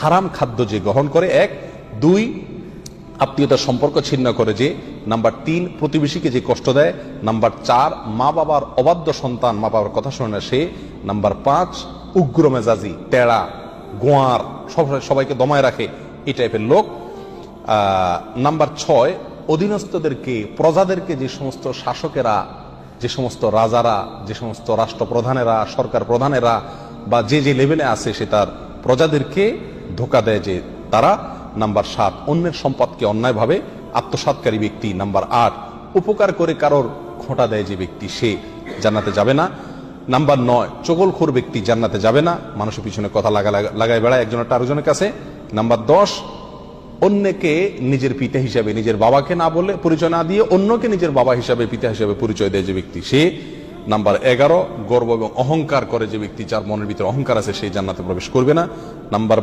হারাম খাদ্য যে গ্রহণ করে, এক। দুই, আত্মীয়তার সম্পর্ক ছিন্ন করে যে। নাম্বার তিন, প্রতিবেশীকে যে কষ্ট দেয়। নাম্বার চার, মা বাবার অবাধ্য সন্তান, মা বাবার কথা শোনে না সে। নাম্বার পাঁচ, উগ্র মেজাজি, টেড়া, গোয়ার, সব সবাইকে দমায় রাখে এই টাইপের লোক। নাম্বার ছয়, অধীনস্থদেরকে, প্রজাদেরকে যে সমস্ত শাসকেরা, যে সমস্ত রাজারা, যে সমস্ত রাষ্ট্রপ্রধানেরা সরকার প্রধানেরা বা যে যে লেভেলে আছে সে তার প্রজাদেরকে ধোকা দেয় যে তারা, নাম্বার সাত, অন্যের সম্পদকে অন্যায়ভাবে আত্মসাৎকারী ব্যক্তি, নাম্বার আট, উপকার করে কারোর খোঁটা দেয় যে ব্যক্তি সে জান্নাতে যাবে না। নাম্বার নয়, চগলখোর ব্যক্তি জান্নাতে যাবে না। মানুষের পিছনে কথা লাগা- লাগায় বেড়ায় একজনের আরেকজনের কাছে। নাম্বার দশ, অন্যকে নিজের পিতা হিসাবে, নিজের বাবাকে না বলে পরিচয় না দিয়ে অন্যকে নিজের বাবা হিসাবে, পিতা হিসাবে পরিচয় দেয় যে ব্যক্তি সে। নাম্বার এগারো, গর্ব এবং অহংকার করে যে ব্যক্তি, যার মনের ভিতরে অহংকার আছে সেই জান্নাতে প্রবেশ করবে না। নাম্বার